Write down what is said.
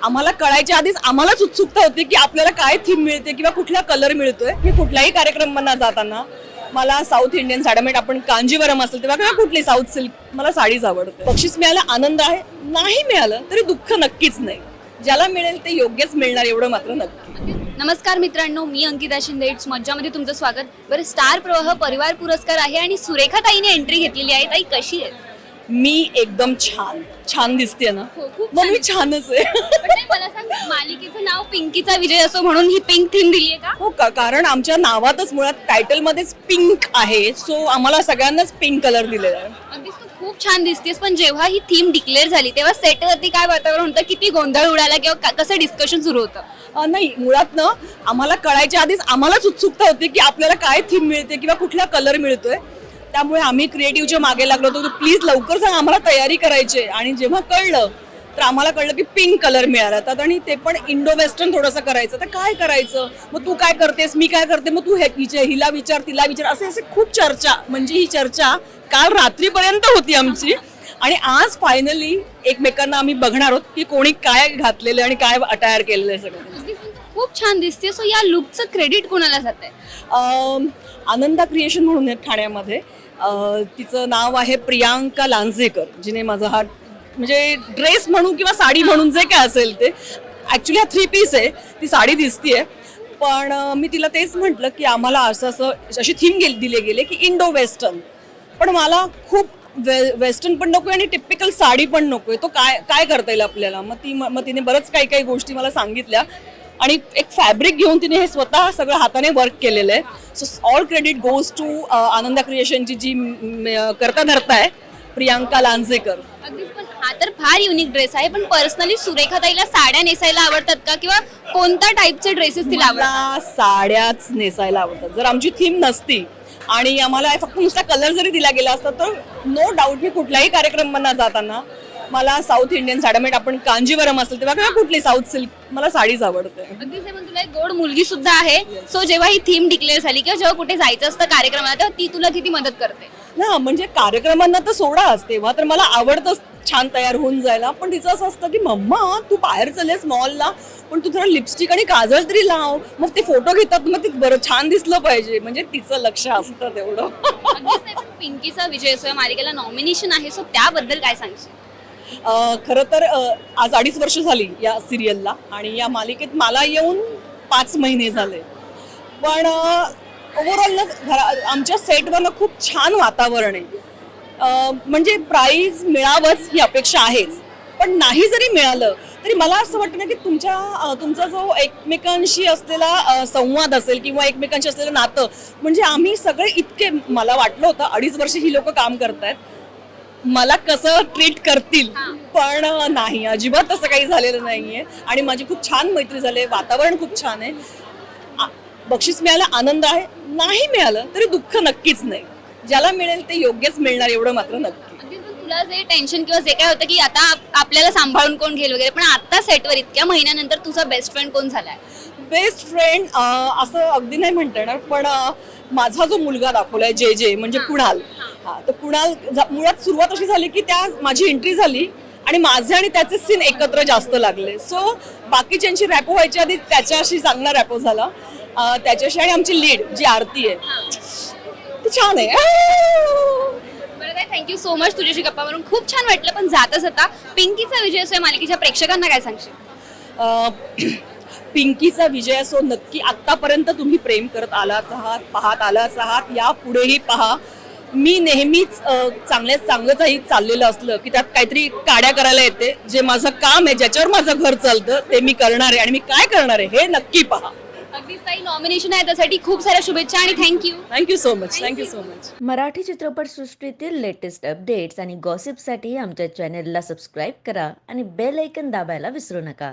आम्हाला कळायच्या आधीच आम्हालाच उत्सुकता होती की आपल्याला काय थीम मिळते किंवा कुठला कलर मिळतोय. मी कुठल्याही कार्यक्रमांना जाताना मला साऊथ इंडियन साड्या म्हणजे आपण कांजीवरम असेल तेव्हा किंवा कुठली साऊथ सिल्क मला साडीच आवडते. बक्षीस मिळायला आनंद आहे. नाही मिळालं तरी दुःख नक्कीच नाही. ज्याला मिळेल ते योग्यच मिळणार एवढं मात्र नक्की. नमस्कार मित्रांनो मी अंकिता शिंदे. इट्स मज्जामध्ये तुमचं स्वागत. बरं स्टार प्रवाह परिवार पुरस्कार आहे आणि सुरेखा ताईने एंट्री घेतलेली आहे. ताई कशी आहे? मी एकदम छान. छान दिसते ना. हो, खूप मग मी छानच आहे. पण मला सांग मालिकेचं नाव पिंकीचा विजय असो म्हणून ही पिंक थीम दिली आहे का? हो का? कारण आमच्या नावातच मुळात टायटल मध्येच पिंक आहे. सो आम्हाला सगळ्यांनाच पिंक कलर दिलेला आहे. अगदीच तू खूप छान दिसतेस पण जेव्हा ही थीम डिक्लेअर झाली तेव्हा सेटवरती काय वातावरण होतं? किती गोंधळ उडाला किंवा का- कसं डिस्कशन सुरू होतं? अ, नाही मुळात ना आम्हाला कळायच्या आधीच आम्हालाच उत्सुकता होती की आपल्याला काय थीम मिळते किंवा कुठला कलर मिळतोय. त्यामुळे आम्ही क्रिएटिव्हच्या मागे लागलो होतो प्लीज लवकर सांग आम्हाला तयारी करायची. आणि जेव्हा कळलं तर आम्हाला कळलं की पिंक कलर मिळाला तर आणि ते पण इंडो वेस्टर्न थोडंसं करायचं. तर काय करायचं? मग तू काय करतेस? मी काय करते? मग तू हे हिचे- हिला विचार तिला विचार. असे असे खूप चर्चा. म्हणजे ही चर्चा काल रात्रीपर्यंत होती आमची. आणि आज फायनली एकमेकांना आम्ही बघणार आहोत की कोणी काय घातलेलं आणि काय अटायर केलेलं आहे सगळं. खूप छान दिसते सो या लुकचं क्रेडिट कोणाला जात आहे आनंदा क्रिएशन म्हणून आहे ठाण्यामध्ये. तिचं नाव आहे प्रियांका लांजेकर जिने माझा हा म्हणजे ड्रेस म्हणून किंवा साडी म्हणून जे काय असेल ते ॲक्च्युली हा थ्री पीस आहे ती साडी दिसतीये. पण मी तिला तेच म्हटलं की आम्हाला असं असं अशी थीम गेली दिले गेले की इंडो वेस्टर्न पण मला खूप वे वेस्टर्न पण नको आणि टिपिकल साडी पण नको आहे तो काय काय करता येईल आपल्याला? मग ती मग तिने बरंच काही काही गोष्टी मला सांगितल्या. आणि एक फॅब्रिक घेऊन तिने हे स्वतः सगळं हाताने वर्क केलेलं आहे. So all credit goes to Ananda क्रिएशनची जी करता धरता आहे प्रियांका लांजेकर. हा तर फार युनिक ड्रेस आहे. पण पर्सनली सुरेखा ताईला साड्या नेसायला आवडतात का? किंवा कोणत्या टाईपचे ड्रेसेस तिला आवडतात? साड्याच नेसायला आवडतात. जर आमची थीम नसती आणि आम्हाला फक्त नुसता कलर जरी दिला गेला असता तर नो डाऊट मी कुठल्याही कार्यक्रमांना जाताना मला साऊथ इंडियन साड्या आपण कांजीवरम असेल तेव्हा किंवा कुठली साऊथ सिल्क मला साडीच आवडते. अगदीच आहे, पण तुला एक गोड मुलगी सुद्धा आहे. सो जेव्हा ही थीम डिक्लेअर झाली किंवा जेव्हा कुठे जायचं असतं कार्यक्रमाला तेव्हा ती तुला किती मदत करते? ना म्हणजे कार्यक्रमांना तर सोडाच तेव्हा तर मला आवडतंच छान तयार होऊन जायला. पण तिचं असं असतं की मम्मा तू बाहेर चाललेस मॉलला पण तू थोडं लिपस्टिक आणि काजळ तरी लाव. मग ते फोटो घेतात मग ते बरं छान दिसलं पाहिजे. म्हणजे तिचं लक्ष असतं तेवढं. अगदीच आहे, पण पिंकीचा विजय असो या मालिकेला नॉमिनेशन आहे सो त्याबद्दल काय सांगशील? खरं तर आज अडीच वर्ष झाली या सिरियलला आणि या मालिकेत मला येऊन पाच महिने झाले. पण ओव्हरऑल ना घरा आमच्या सेटवर ना खूप छान वातावरण आहे. म्हणजे प्राईज मिळावंच ही अपेक्षा आहेच. पण नाही जरी मिळालं तरी मला असं वाटतं ना की तुमच्या तुमचा जो एकमेकांशी असलेला संवाद असेल किंवा एकमेकांशी असलेलं नातं म्हणजे आम्ही सगळे इतके मला वाटलं होतं अडीच वर्ष ही लोक काम करतायत. मला कसं ट्रीट करतील? पण नाही. अजिबात तसं काही झालेलं नाहीये. आणि माझी खूप छान मैत्री झाली वातावरण खूप छान आहे. बक्षीस मिळायला आनंद आहे. नाही मिळालं तरी दुःख नक्कीच नाही. ज्याला मिळेल ते योग्यच मिळणार एवढं मात्र नक्की. तुला जे टेन्शन किंवा जे काय होतं की आता आप- आपल्याला सांभाळून कोण घेईल वगैरे पण आता सेटवर इतक्या महिन्यानंतर तुझा बेस्ट फ्रेंड कोण झालाय? बेस्ट फ्रेंड असं अगदी नाही म्हणता येणार पण माझा जो मुलगा दाखवलाय जे जे म्हणजे कुणाल. हा तर कुणाल मुळात सुरुवात अशी झाली की त्या माझी एंट्री झाली आणि माझे आणि त्याचे सीन एकत्र जास्त लागले. सो बाकीच्यांची रॅपो व्हायच्या आधी त्याच्याशी चांगला रॅपो झाला. त्याच्याशी आणि आमची लीड जी आरती आहे. ती छान आहे. थँक्यू सो मच तुझ्याशी गप्पा मारून खूप छान वाटलं पण जाता जाता पिंकीचा विजय असो या मालिकेच्या प्रेक्षकांना काय सांगशील? पिंकीचा विजय असो नक्की आतापर्यंत तुम्ही प्रेम करत आलाच आहात पाहत आलाच आहात. यापुढेही पहा. मी नेहमीच चांगल्यात चांगलंच चाललेलं असलं की त्यात काहीतरी काड्या करायला येते जे माझं काम आहे ज्याच्यावर माझं घर चालतं ते मी करणार आहे. आणि मी काय करणार आहे हे नक्की पहा. अगदीच काही नॉमिनेशन आहे त्यासाठी खूप साऱ्या शुभेच्छा आणि thank you thank you so much thank you so much Marathi चित्रपटसृष्टीतील लेटेस्ट अपडेट्स आणि गॉसिपसाठी आमच्या चॅनेलला सबस्क्राईब करा आणि बेल ऐकन दाबायला विसरू नका.